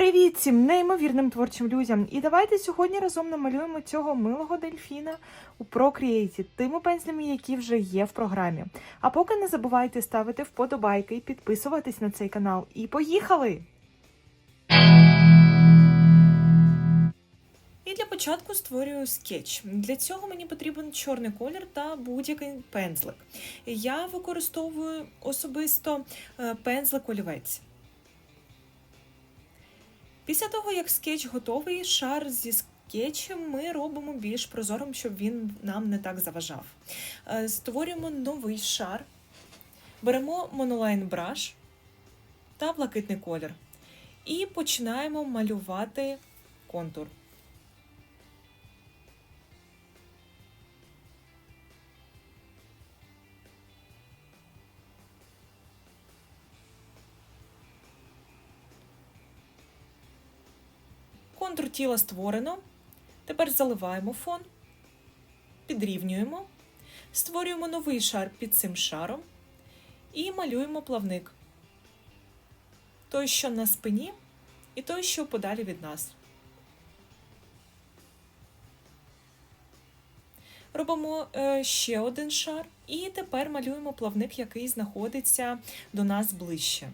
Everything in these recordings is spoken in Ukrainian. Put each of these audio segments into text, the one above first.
Привіт всім неймовірним творчим людям! І давайте сьогодні разом намалюємо цього милого дельфіна у Procreate тими пензлями, які вже є в програмі. А поки не забувайте ставити вподобайки і підписуватись на цей канал. І поїхали! І для початку створюю скетч. Для цього мені потрібен чорний колір та будь-який пензлик. Я використовую особисто е, пензлик олівець. Після того, як скетч готовий, шар зі скетчем ми робимо більш прозорим, щоб він нам не так заважав. Е, Створюємо новий шар, беремо монолайн браш та блакитний колір і починаємо малювати контур. Контур тіла створено. Тепер заливаємо фон, підрівнюємо, створюємо новий шар під цим шаром і малюємо плавник. Той, що на спині, і той, що подалі від нас. Робимо е, ще один шар, і тепер малюємо плавник, який знаходиться до нас ближче.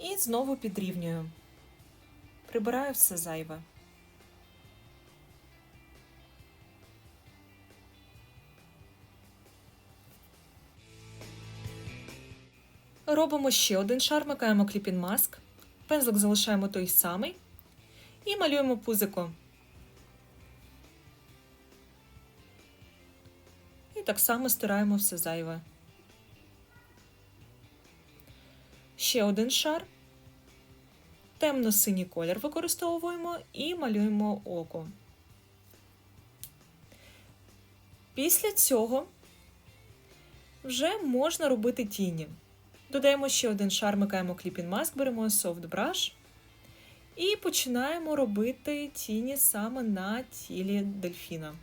І знову підрівнюю. Прибираю все зайве. Робимо ще один шар, макаємо кліпін маск. Пензлик залишаємо той самий. І малюємо пузико. І так само стираємо все зайве. Ще один шар. Темно-синій колір використовуємо і малюємо око. Після цього вже можна робити тіні. Додаємо ще один шар, микаємо кліпін маск, беремо Soft Brush і починаємо робити тіні саме на тілі дельфіна.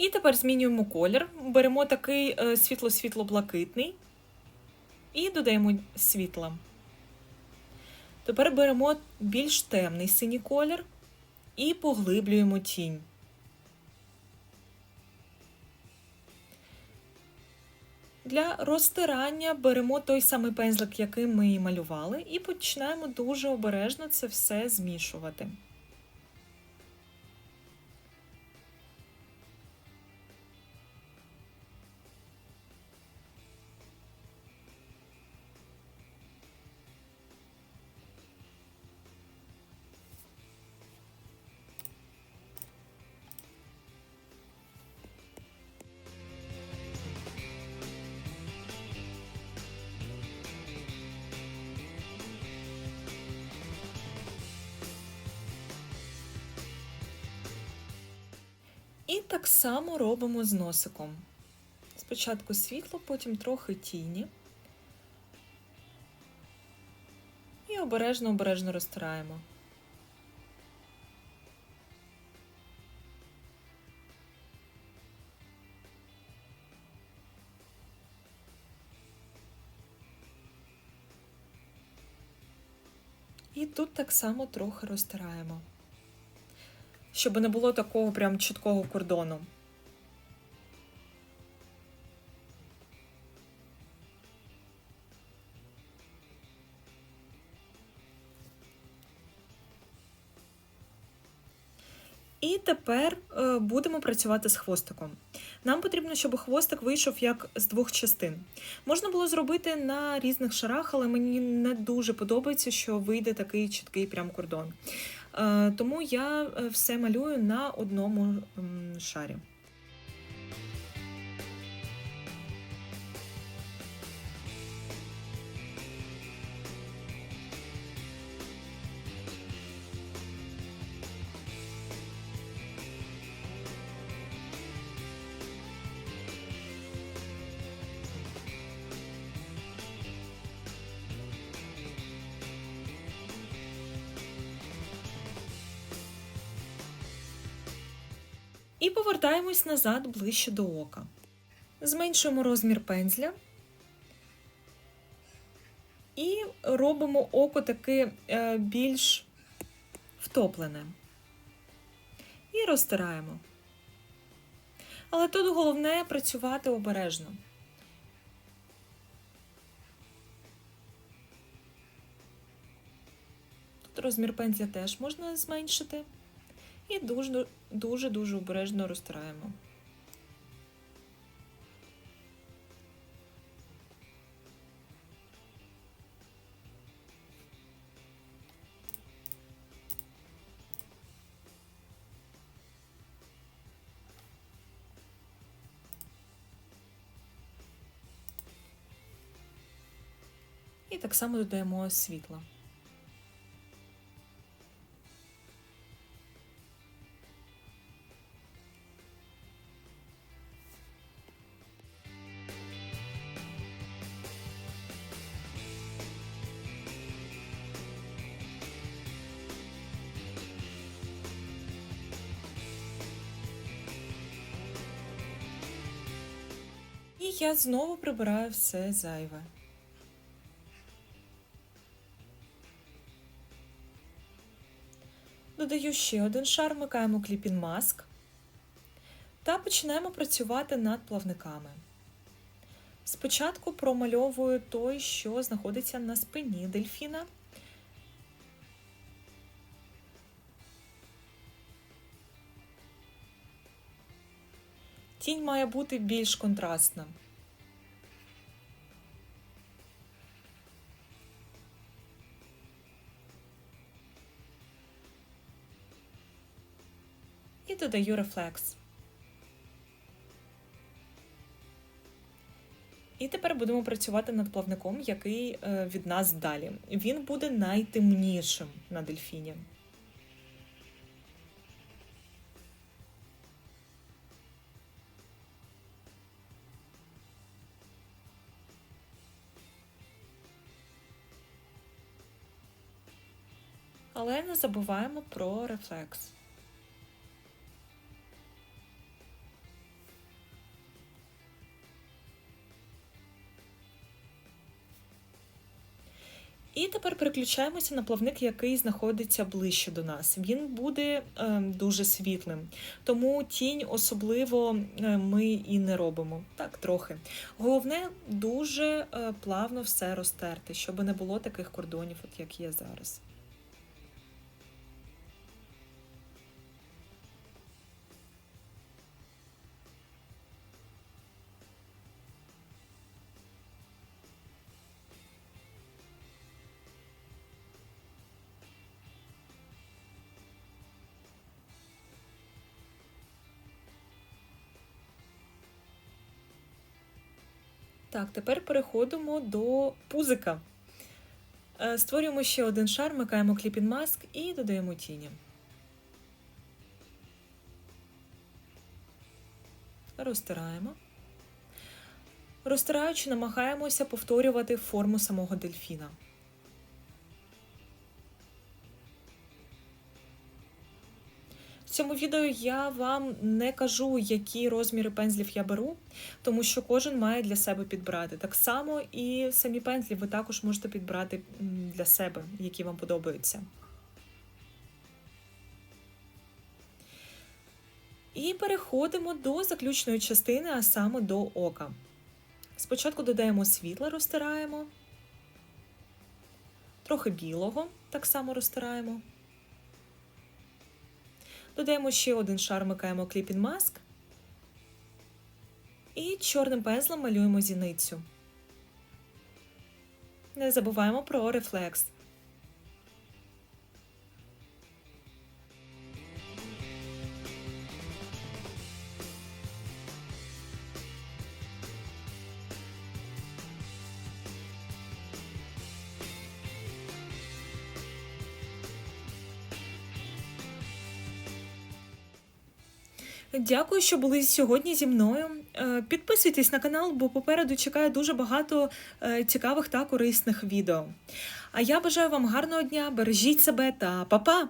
І тепер змінюємо колір. Беремо такий е, світло-світло-блакитний і додаємо світла. Тепер беремо більш темний синій колір і поглиблюємо тінь. Для розтирання беремо той самий пензлик, який ми малювали, і починаємо дуже обережно це все змішувати. Так само робимо з носиком. Спочатку світло, потім трохи тіні. І обережно-обережно розтираємо. І тут так само трохи розтираємо щоб не було такого прям чіткого кордону. І тепер е, будемо працювати з хвостиком. Нам потрібно, щоб хвостик вийшов як з двох частин. Можна було зробити на різних шарах, але мені не дуже подобається, що вийде такий чіткий прям кордон. Е, Тому я е, все малюю на одному шарі. І повертаємось назад ближче до ока. Зменшуємо розмір пензля і робимо око таке е, більш втоплене. І розтираємо. Але тут головне працювати обережно. Тут розмір пензля теж можна зменшити. І дуже-дуже обережно розтираємо. І так само додаємо світла. Я знову прибираю все зайве. Додаю ще один шар, вмикаємо кліпін маск та починаємо працювати над плавниками. Спочатку промальовую той, що знаходиться на спині дельфіна. Тінь має бути більш контрастна. Додаю рефлекс. І тепер будемо працювати над плавником, який е, від нас далі. Він буде найтемнішим на дельфіні. Але не забуваємо про рефлекс. І тепер переключаємося на плавник, який знаходиться ближче до нас. Він буде е, дуже світлим, тому тінь особливо е, ми і не робимо. Так, трохи. Головне дуже е, плавно все розтерти, щоб не було таких кордонів, от як є зараз. Так, тепер переходимо до пузика. Е, створюємо ще один шар, микаємо кліпін маск і додаємо тіні. Розтираємо. Розтираючи, намагаємося повторювати форму самого дельфіна. Цьому відео я вам не кажу, які розміри пензлів я беру, тому що кожен має для себе підбирати. Так само і самі пензлі ви також можете підбирати для себе, які вам подобаються. І переходимо до заключної частини, а саме до ока. Спочатку додаємо світло, розтираємо, трохи білого так само розтираємо. Додаємо ще один шар, микаємо кліпін маск. І чорним пензлем малюємо зіницю. Не забуваємо про рефлекс. Дякую, що були сьогодні зі мною. Е, підписуйтесь на канал, бо попереду чекає дуже багато е, цікавих та корисних відео. А я бажаю вам гарного дня, бережіть себе та па-па!